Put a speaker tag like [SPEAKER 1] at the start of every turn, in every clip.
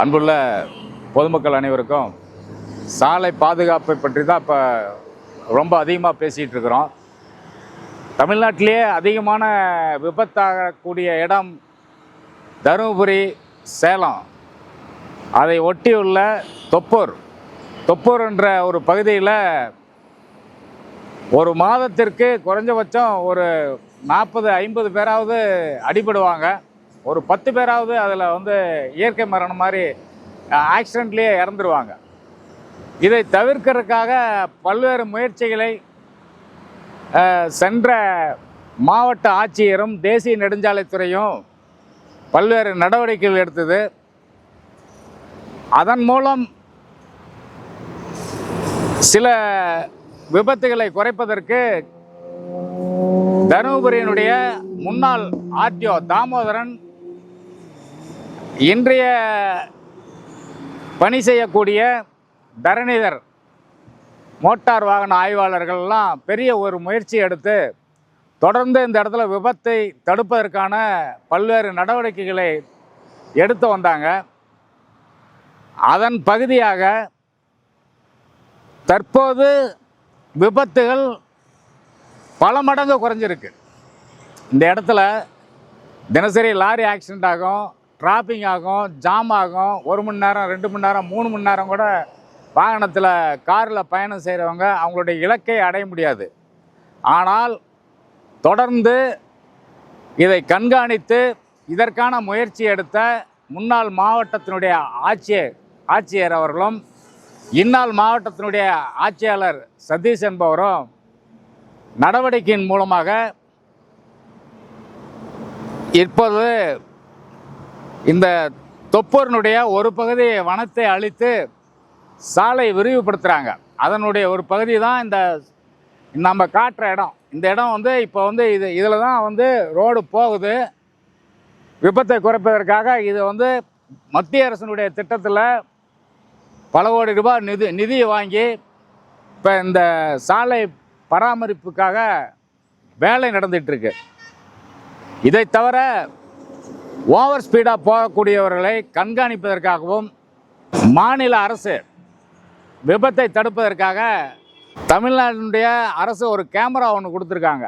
[SPEAKER 1] அன்புள்ள பொதுமக்கள் அனைவருக்கும் சாலை பாதுகாப்பை பற்றி தான் இப்போ ரொம்ப அதிகமாக பேசிகிட்டு இருக்கிறோம். தமிழ்நாட்டிலேயே அதிகமான விபத்தாகக்கூடிய இடம் தருமபுரி சேலம். அதை ஒட்டியுள்ள தொப்பூர். தொப்பூர் என்ற ஒரு பகுதியில் ஒரு மாதத்திற்கு குறைஞ்சபட்சம் ஒரு நாற்பது ஐம்பது பேராவது அடிபடுவாங்க. ஒரு பத்து பேராவது அதில் வந்து இயற்கை மரணம் மாதிரி ஆக்சிடெண்ட்லேயே இறந்துருவாங்க. இதை தவிர்க்கிறதுக்காக பல்வேறு முயற்சிகளை அஹ், சென்ற மாவட்ட ஆட்சியரும் தேசிய நெடுஞ்சாலைத்துறையும் பல்வேறு நடவடிக்கைகள் எடுத்தது. அதன் மூலம் சில விபத்துகளை குறைப்பதற்கு தருமபுரியினுடைய முன்னாள் ஆர்டிஓ தாமோதரன் இன்றைய பணி செய்யக்கூடிய தரணிதர் மோட்டார் வாகன ஆய்வாளர்கள்லாம் பெரிய ஒரு முயற்சி எடுத்து தொடர்ந்து இந்த இடத்துல விபத்தை தடுப்பதற்கான பல்வேறு நடவடிக்கைகளை எடுத்து வந்தாங்க. அதன் பகுதியாக தற்போது விபத்துகள் பல மடங்கு குறைஞ்சிருக்கு. இந்த இடத்துல தினசரி லாரி ஆக்சிடெண்ட் ஆகும் டிராப்பிங் ஆகும் ஜாம் ஆகும். ஒரு மணி நேரம் ரெண்டு மணி நேரம் மூணு மணி நேரம் கூட வாகனத்தில் காரில் பயணம் செய்கிறவங்க அவங்களுடைய இலக்கை அடைய முடியாது. ஆனால் தொடர்ந்து இதை கண்காணித்து இதற்கான முயற்சி எடுத்த முன்னாள் மாவட்டத்தினுடைய ஆட்சியர் ஆட்சியர் அவர்களும் இந்நாள் மாவட்டத்தினுடைய ஆட்சியாளர் சதீஷ் என்பவரும் நடவடிக்கையின் மூலமாக இப்போது இந்த தொப்பூரினுடைய ஒரு பகுதி வனத்தை அழித்து சாலை விரிவுபடுத்துகிறாங்க அதனுடைய ஒரு பகுதி தான் இந்த நம்ம காட்டுற இடம். இந்த இடம் வந்து இப்போ வந்து இது இதில் தான் வந்து ரோடு போகுது. விபத்தை குறைப்பதற்காக இது வந்து மத்திய அரசினுடைய திட்டத்தில் பல கோடி ரூபாய் நிதி நிதியை வாங்கி இப்போ இந்த சாலை பராமரிப்புக்காக வேலை நடந்துட்டு இதை தவிர ஓவர் ஸ்பீடாக போகக்கூடியவர்களை கண்காணிப்பதற்காகவும் மாநில அரசு விபத்தை தடுப்பதற்காக தமிழ்நாட்டினுடைய அரசு ஒரு கேமரா ஒன்று கொடுத்துருக்காங்க.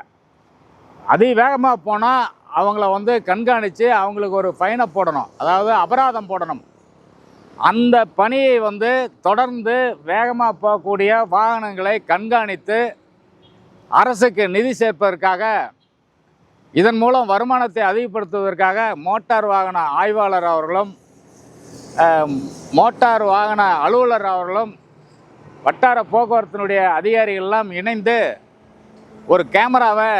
[SPEAKER 1] அதி வேகமாக போனால் அவங்கள வந்து கண்காணித்து அவங்களுக்கு ஒரு ஃபைனை போடணும். அதாவது அபராதம் போடணும். அந்த பணியை வந்து தொடர்ந்து வேகமாக போகக்கூடிய வாகனங்களை கண்காணித்து அரசுக்கு நிதி சேர்ப்பதற்காக இதன் மூலம் வருமானத்தை அதிகப்படுத்துவதற்காக மோட்டார் வாகன ஆய்வாளர் அவர்களும் மோட்டார் வாகன அலுவலர் அவர்களும் வட்டார போக்குவரத்தினுடைய அதிகாரிகள்லாம் இணைந்து ஒரு கேமராவை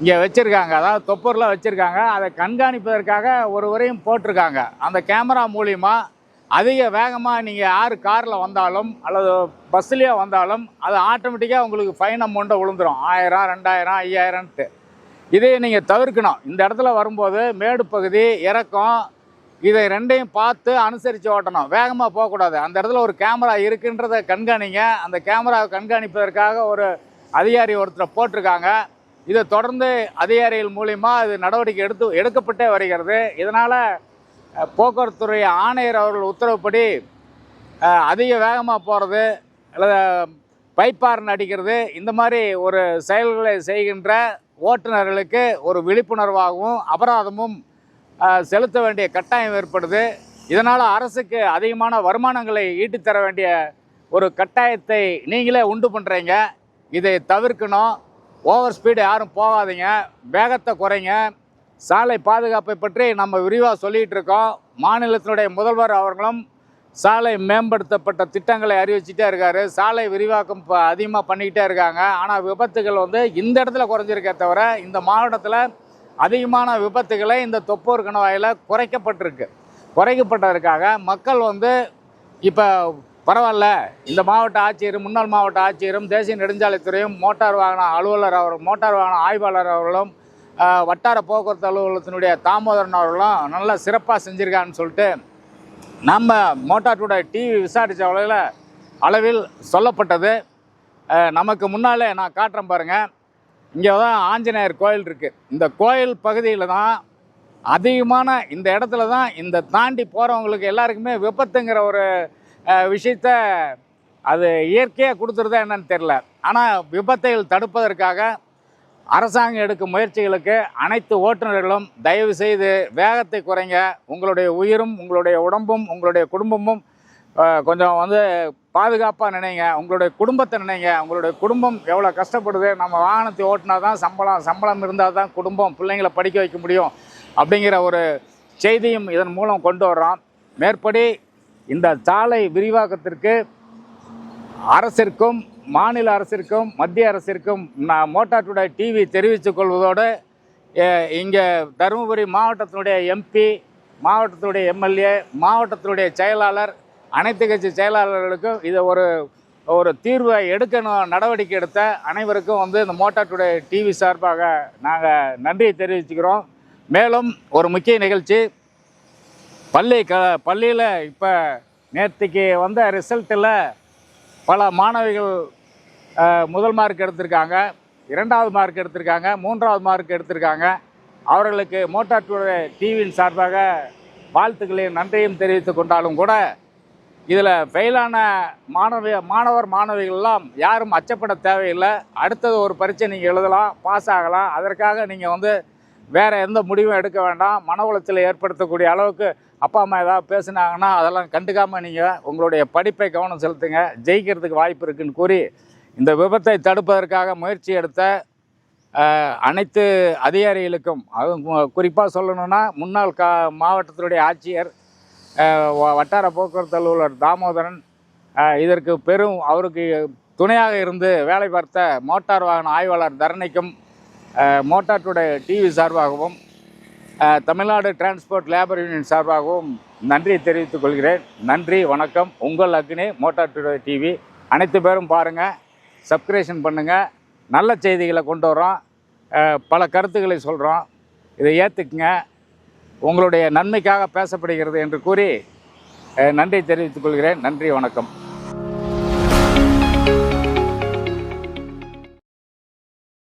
[SPEAKER 1] இங்கே வச்சுருக்காங்க. அதாவது தொப்பூரில் வச்சுருக்காங்க. அதை கண்காணிப்பதற்காக ஒருவரையும் போட்டிருக்காங்க. அந்த கேமரா மூலிமா அதிக வேகமாக நீங்கள் யார் காரில் வந்தாலும் அல்லது பஸ்லேயே வந்தாலும் அது ஆட்டோமேட்டிக்காக உங்களுக்கு ஃபைன் அமௌண்ட்டை விழுந்துடும் ஆயிரம் ரெண்டாயிரம் ஐயாயிரம்ட்டு இதை நீங்கள் தவிர்க்கணும். இந்த இடத்துல வரும்போது மேடு பகுதி இறக்கம் இதை ரெண்டையும் பார்த்து அனுசரித்து ஓட்டணும். வேகமாக போகக்கூடாது. அந்த இடத்துல ஒரு கேமரா இருக்குன்றதை கண்காணிங்க. அந்த கேமராவை கண்காணிப்பதற்காக ஒரு அதிகாரி ஒருத்தரை போட்டிருக்காங்க. இதை தொடர்ந்து அதிகாரிகள் மூலிமா இது நடவடிக்கை எடுத்து எடுக்கப்பட்டே வருகிறது. இதனால் போக்குவரத்துறை ஆணையர் அவர்கள் உத்தரவுப்படி அதிக வேகமாக போகிறது அல்லது பைப்பாரன் அடிக்கிறது இந்த மாதிரி ஒரு செயல்களை செய்கின்ற ஓட்டுநர்களுக்கு ஒரு விழிப்புணர்வாகவும் அபராதமும் செலுத்த வேண்டிய கட்டாயம் ஏற்படுது. இதனால் அரசுக்கு அதிகமான வருமானங்களை ஈட்டித்தர வேண்டிய ஒரு கட்டாயத்தை நீங்களே உண்டு பண்ணுறீங்க இதை தவிர்க்கணும். ஓவர் ஸ்பீடு யாரும் போகாதீங்க. வேகத்தை குறைங்க. சாலை பாதுகாப்பை பற்றி நம்ம விரிவாக சொல்லிகிட்டு இருக்கோம். மாநிலத்தினுடைய முதல்வர் அவர்களும் சாலை மேம்படுத்தப்பட்ட திட்டங்களை அறிவிச்சிட்டே இருக்காரு. சாலை விரிவாக்கம் இப்போ அதிகமாக பண்ணிக்கிட்டே இருக்காங்க. ஆனால் விபத்துகள் வந்து இந்த இடத்துல குறைஞ்சிருக்கே தவிர இந்த மாவட்டத்தில் அதிகமான விபத்துகளை இந்த தொப்பூர் கணவாயில் குறைக்கப்பட்டிருக்கு. குறைக்கப்பட்டதற்காக மக்கள் வந்து இப்போ பரவாயில்ல. இந்த மாவட்ட ஆட்சியரும் முன்னாள் மாவட்ட ஆட்சியரும் தேசிய நெடுஞ்சாலைத்துறையும் மோட்டார் வாகன அலுவலர் அவர் மோட்டார் வாகன ஆய்வாளர் அவர்களும் வட்டார போக்குவரத்து அலுவலகத்தினுடைய தாமோதரன் அவர்களும் நல்லா சிறப்பாக செஞ்சுருக்கான்னு சொல்லிட்டு நம்ம மோட்டார் டிவி விசாரித்த அளவில் அளவில் சொல்லப்பட்டது. நமக்கு முன்னாலே நான் காட்டுறேன் பாருங்கள் இங்கே தான் ஆஞ்சநேயர் கோயில் இருக்குது இந்த கோயில் பகுதியில் தான் அதிகமான இந்த இடத்துல தான் இந்த தாண்டி போகிறவங்களுக்கு எல்லாருக்குமே விபத்துங்கிற ஒரு விஷயத்த அது இயற்கையாக கொடுத்துருதா என்னன்னு தெரில ஆனால் விபத்தைகள் தடுப்பதற்காக அரசாங்கம் எடுக்கும் முயற்சிகளுக்கு அனைத்து ஓட்டுநர்களும் தயவு செய்து வேகத்தை குறைங்க. உங்களுடைய உயிரும் உங்களுடைய உடம்பும் உங்களுடைய குடும்பமும் கொஞ்சம் வந்து பாதுகாப்பாக நினைங்க. உங்களுடைய குடும்பத்தை நினைங்க. உங்களுடைய குடும்பம் எவ்வளோ கஷ்டப்படுது. நம்ம வாகனத்தை ஓட்டினா தான் சம்பளம் சம்பளம் இருந்தால் தான் குடும்பம் பிள்ளைங்களை படிக்க வைக்க முடியும் அப்படிங்கிற ஒரு செய்தியும் இதன் மூலம் கொண்டு வர்றோம். மேற்படி இந்த சாலை விரிவாக்கத்திற்கு அரசிற்கும் மாநில அரசிற்கும் மத்திய அரசிற்கும் நான் மோட்டார் டுடே டிவி தெரிவித்துக் கொள்வதோடு இங்கே தருமபுரி மாவட்டத்தினுடைய எம்பி மாவட்டத்தினுடைய எம்எல்ஏ மாவட்டத்தினுடைய செயலாளர் அனைத்து கட்சி செயலாளர்களுக்கும் இதை ஒரு ஒரு தீர்வை எடுக்கணும் நடவடிக்கை எடுத்த அனைவருக்கும் வந்து இந்த மோட்டார் டுடே டிவி சார்பாக நாங்கள் நன்றியை தெரிவிச்சுக்கிறோம். மேலும் ஒரு முக்கிய நிகழ்ச்சி பள்ளி க பள்ளியில் இப்போ நேற்றுக்கு வந்த ரிசல்ட்டில் பல மாணவிகள் முதல் மார்க் எடுத்திருக்காங்க. இரண்டாவது மார்க் எடுத்திருக்காங்க. மூன்றாவது மார்க் எடுத்திருக்காங்க. அவர்களுக்கு மோட்டார் டூ டிவியின் சார்பாக வாழ்த்துக்களையும் நன்றியும் தெரிவித்து கொண்டாலும் கூட இதில் ஃபெயிலான மாணவிய மாணவர் மாணவிகள்லாம் யாரும் அச்சப்பட தேவையில்லை. அடுத்தது ஒரு பரீட்சை நீங்கள் எழுதலாம் பாஸ் ஆகலாம். அதற்காக நீங்கள் வந்து வேறு எந்த முடிவும் எடுக்க வேண்டாம். மன உளைச்சலை ஏற்படுத்தக்கூடிய அளவுக்கு அப்பா அம்மா ஏதாவது பேசுனாங்கன்னா அதெல்லாம் கண்டுக்காமல் நீங்கள் உங்களுடைய படிப்பை கவனம் செலுத்துங்க. ஜெயிக்கிறதுக்கு வாய்ப்பு இருக்குன்னு கூறி இந்த விபத்தை தடுப்பதற்காக முயற்சி எடுத்த அனைத்து அதிகாரிகளுக்கும் அதுவும் குறிப்பாக சொல்லணும்னா முன்னாள் கா மாவட்டத்தினுடைய ஆட்சியர் வ- வட்டார போக்குவரத்து அலுவலர் தாமோதரன் இதற்கு பெரும் அவருக்கு துணையாக இருந்து வேலை பார்த்த மோட்டார் வாகன ஆய்வாளர் தரணிக்கும் அஹ், மோட்டார் டிவி சார்பாகவும் தமிழ்நாடு டிரான்ஸ்போர்ட் லேபர் யூனியன் சார்பாகவும் நன்றியை தெரிவித்துக் கொள்கிறேன். நன்றி வணக்கம். உங்கள் அக்னி மோட்டார் டிவி. அனைத்து பேரும் பாருங்கள் சப்ஸ்கிரேஷன் பண்ணுங்கள் நல்ல செய்திகளை கொண்டு வரோம் பல கருத்துக்களை சொல்கிறோம் இதை ஏற்றுக்குங்க உங்களுடைய நன்மைக்காக பேசப்படுகிறது என்று கூறி நன்றி தெரிவித்துக் கொள்கிறேன். நன்றி வணக்கம்.